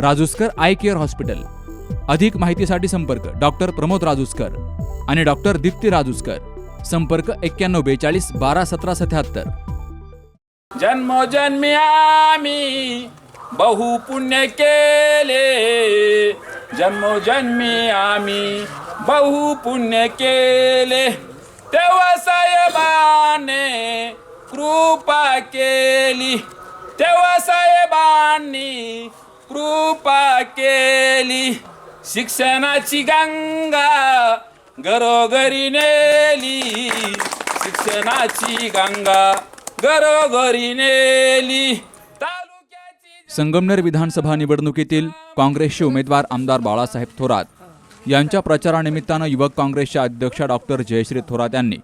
Rajuskar eye care hospital. अधिक माहितीसाठी संपर्क डॉक्टर प्रमोद राजूस्कर आणि डॉक्टर दीप्ती राजूस्कर. संपर्क एक्क्याण्णव बेचाळीस बारा सतरा सत्याहत्तर. जन्मोजन्मी आम्ही बहु पुण्य केले जन्मोजन्मी आम्ही बहु पुण्य केले. तेव्हा साहेबाने कृपा केली. तेव्हा साहेबांनी कृपा केली. शिक्षणाची गंगा घरोघरी नेली. शिक्षणाची गंगा घरोघरी नेली. संगमनेर विधानसभा निवडणुकीतील काँग्रेसचे उमेदवार आमदार बाळासाहेब थोरात यांच्या प्रचारानिमित्तानं युवक काँग्रेसच्या अध्यक्षा डॉक्टर जयश्री थोरात यांनी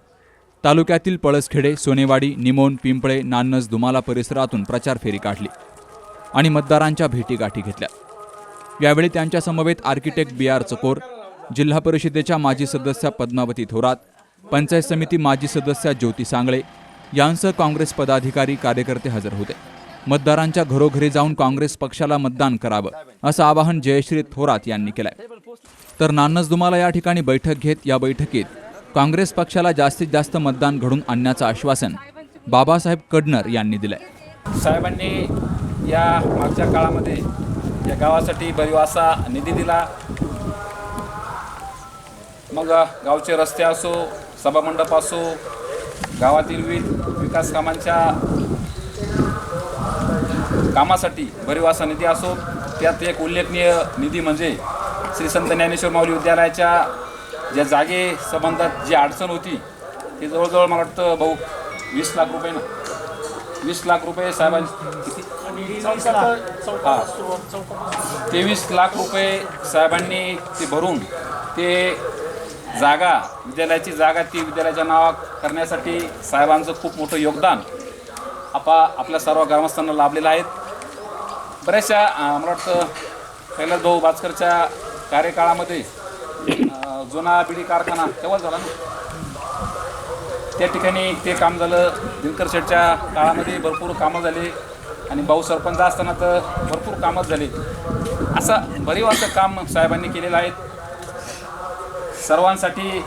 तालुक्यातील पळसखेडे सोनेवाडी निमोन पिंपळे नान्नस दुमाला परिसरातून प्रचार फेरी काढली. आणि मतदारांच्या भेटीगाठी घेतल्या. यावेळी त्यांच्या समवेत आर्किटेक्ट बी आर चकोर जिल्हा परिषदेच्या माजी सदस्या पद्मावती थोरात पंचायत समिती माजी सदस्या ज्योती सांगळे यांसह काँग्रेस पदाधिकारी कार्यकर्ते हजर होते. मतदारांच्या घरोघरी जाऊन काँग्रेस पक्षाला मतदान करावं असं आवाहन जयश्री थोरात यांनी केलंय. तर नानस दुमाला या ठिकाणी बैठक घेत या बैठकीत काँग्रेस पक्षाला जास्तीत जास्त मतदान घडून आणण्याचं आश्वासन बाबासाहेब कडनर यांनी दिलंय. साहेबांनी या मागच्या काळामध्ये या गावासाठी भरीव असा निधी दिला. मग गावचे रस्ते असो सभामंडप असो गावातील विविध विकास कामांच्या कामासाठी भरीव असा निधी असो त्यात एक उल्लेखनीय निधी म्हणजे श्री संत ज्ञानेश्वर माऊली विद्यालयाच्या ज्या जागे संबंधात जी अडचण होती ती जवळजवळ मला वाटतं भाऊ वीस लाख रुपये ना. वीस लाख रुपये साहेबांनी तेवीस लाख रुपये साहेबांनी ते भरून ते जागा विद्यालयाची जागा ती विद्यालयाच्या नावा करण्यासाठी साहेबांचं खूप मोठं योगदान आपा आपल्या सर्व ग्रामस्थांना लाभलेलं आहेत बऱ्याचशा मला वाटतं कैलास भाऊ भास्करच्या कार्यकाळामध्ये जुना बिडी कारखाना तेव्हाच झाला ना? त्या ठिकाणी ते काम झालं. दिनकर शेठच्या काळामध्ये भरपूर कामं झाली. आणि भाऊ सरपंच असताना तर भरपूर कामच झाली. असं भरीव असं काम साहेबांनी केलेलं आहे. सर्वांसाठी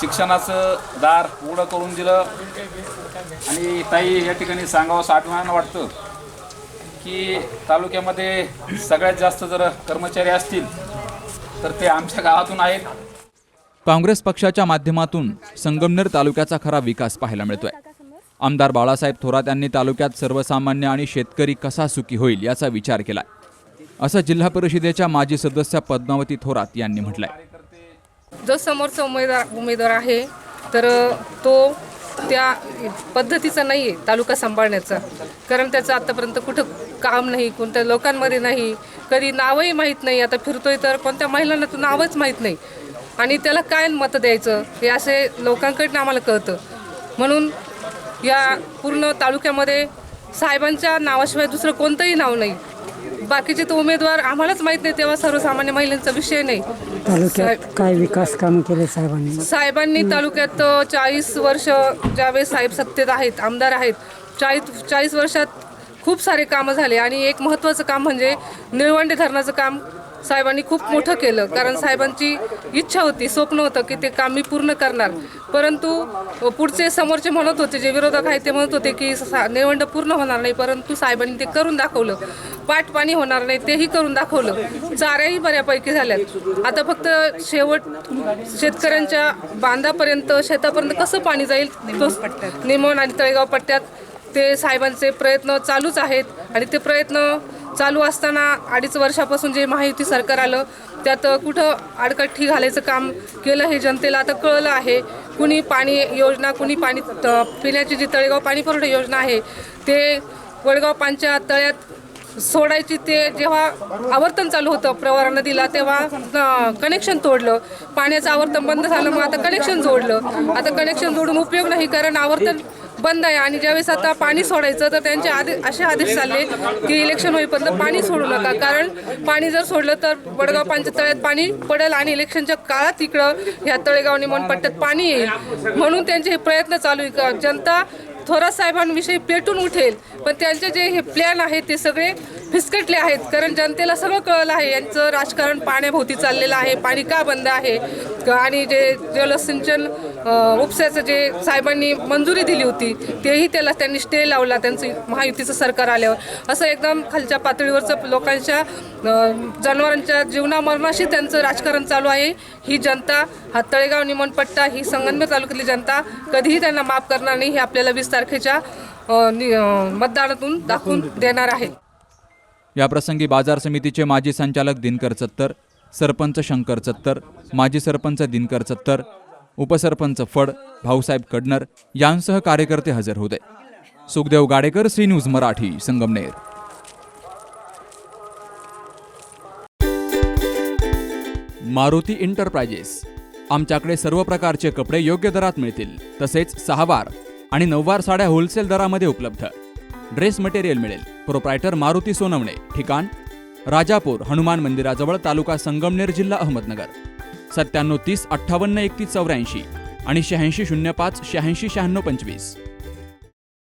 शिक्षणाचं दार उघडं करून दिलं. आणि ताई या ठिकाणी सांगावं असं वाटतं की तालुक्यामध्ये सगळ्यात जास्त जर कर्मचारी असतील तर ते आमच्या गावातून आहेत. काँग्रेस पक्षाच्या माध्यमातून संगमनेर तालुक्याचा खरा विकास पाहायला मिळतोय. आमदार बाळासाहेब थोरात यांनी तालुक्यात सर्वसामान्य आणि शेतकरी कसा सुखी होईल याचा विचार केलाय. असं जिल्हा परिषदेच्या माजी सदस्या पद्मावती थोरात यांनी म्हटलंय. जो समोरचा उमेदवार उमेदवार आहे तर तो त्या पद्धतीचा नाही आहे तालुका सांभाळण्याचा. कारण त्याचं आत्तापर्यंत कुठं काम नाही कोणत्या लोकांमध्ये नाही कधी नावही माहीत नाही आता फिरतोय तर कोणत्या महिलांना तर नावच माहीत नाही. आणि त्याला काय मतं द्यायचं हे असे लोकांकडनं आम्हाला कळतं. म्हणून या पूर्ण तालुक्यामध्ये साहेबांच्या नावाशिवाय दुसरं कोणतंही नाव नाही. बाकीचे तो उमेदवार आम्हालाच माहीत नाही तेव्हा सर्वसामान्य महिलांचा विषय नाही. तालुक्यात काय विकास कामं केले साहेबांनी? साहेबांनी तालुक्यात चाळीस वर्ष ज्यावेळेस साहेब सत्तेत आहेत आमदार आहेत चाळीस चाळीस वर्षात खूप सारे कामं झाले. आणि एक महत्त्वाचं काम म्हणजे निळवंडे धरणाचं काम साहेबांनी खूप मोठं केलं. कारण साहेबांची इच्छा होती स्वप्न होतं की ते काम मी पूर्ण करणार. परंतु पुढचे समोरचे म्हणत होते जे विरोधक आहेत ते म्हणत होते की सा- पूर्ण होणार नाही परंतु साहेबांनी ते करून दाखवलं. पाठपाणी होणार नाही तेही करून दाखवलं. चाऱ्याही बऱ्यापैकी झाल्यात. आता फक्त शेवट शेतकऱ्यांच्या बांधापर्यंत शेतापर्यंत कसं पाणी जाईल निमोन आणि तळेगाव पट्ट्यात ते साहेबांचे प्रयत्न चालूच आहेत. आणि ते प्रयत्न चालू असताना अडीच वर्षापासून जे महायुती सरकार आलं त्यात कुठं आडकाठी घालायचं काम केलं हे जनतेला आता कळलं आहे. कुणी पाणी योजना कुणी पाणी पिण्याची जी तळेगाव पाणी पुरवठा योजना आहे ते वडगाव पानच्या तळ्यात सोडायची ते जेव्हा आवर्तन चालू होतं प्रवारा नदीला तेव्हा कनेक्शन तोडलं. पाण्याचं आवर्तन बंद झालं मग आता कनेक्शन जोडलं. आता कनेक्शन जोडून उपयोग नाही कारण आवर्तन बंद आहे आणि ज्यावेळेस आता पाणी सोडायचं तर त्यांचे आदेश असे आदेश चालले की इलेक्शन होईपर्यंत पाणी सोडू नका. कारण पाणी जर सोडलं तर वडगाव पाण्याच्या तळ्यात पाणी पडेल आणि इलेक्शनच्या काळात इकडं ह्या तळेगाव निमण पट्ट्यात पाणी येईल. म्हणून त्यांचे हे प्रयत्न चालू आहे. का जनता थोरात साहेबांविषयी पेटून उठेल. पण त्यांचे जे हे प्लॅन आहेत ते सगळे फिसकटले आहेत. कारण जनतेला सगळं कळलं आहे. यांचं राजकारण पाण्याभोवती चाललेलं आहे. पाणी का बंद आहे? आणि जे जलसिंचन उपसाचं जे साहेबांनी मंजुरी दिली होती तेही त्याला त्यांनी स्टे लावला. त्यांचं महायुतीचं सरकार आल्यावर. असं एकदम खालच्या पातळीवरचं लोकांच्या जनावरांच्या जीवनामरणाशी त्यांचं राजकारण चालू आहे. ही जनता हा तळेगाव निमणपट्टा ही संगमनेर तालुक्यातली जनता कधीही त्यांना माफ करणार नाही हे आपल्याला वीस तारखेच्या नि- मतदानातून दाखवून देणार आहे. याप्रसंगी बाजार समितीचे माजी संचालक दिनकर चत्तर सरपंच शंकर चत्तर माजी सरपंच दिनकर चत्तर उपसरपंच फड भाऊसाहेब कडनर यांसह कार्यकर्ते हजर होते. Sukhdev Gadekar C news Marathi Sangamner. Maruti enterprises आमच्याकडे सर्व प्रकारचे कपडे योग्य दरात मिळतील तसेच सहावार आणि नऊवार साड्या होलसेल दरामध्ये उपलब्ध. ड्रेस मटेरियल मिळेल. प्रोप्रायटर मारुती सोनवणे ठिकाण राजापूर हनुमान मंदिराजवळ तालुका संगमनेर जिल्हा अहमदनगर. सत्त्याण्णव तीस अठ्ठावन्न एकतीस चौऱ्याऐंशी आणि शहाऐंशी शून्य पाच शहाऐंशी शहाण्णव पंचवीस.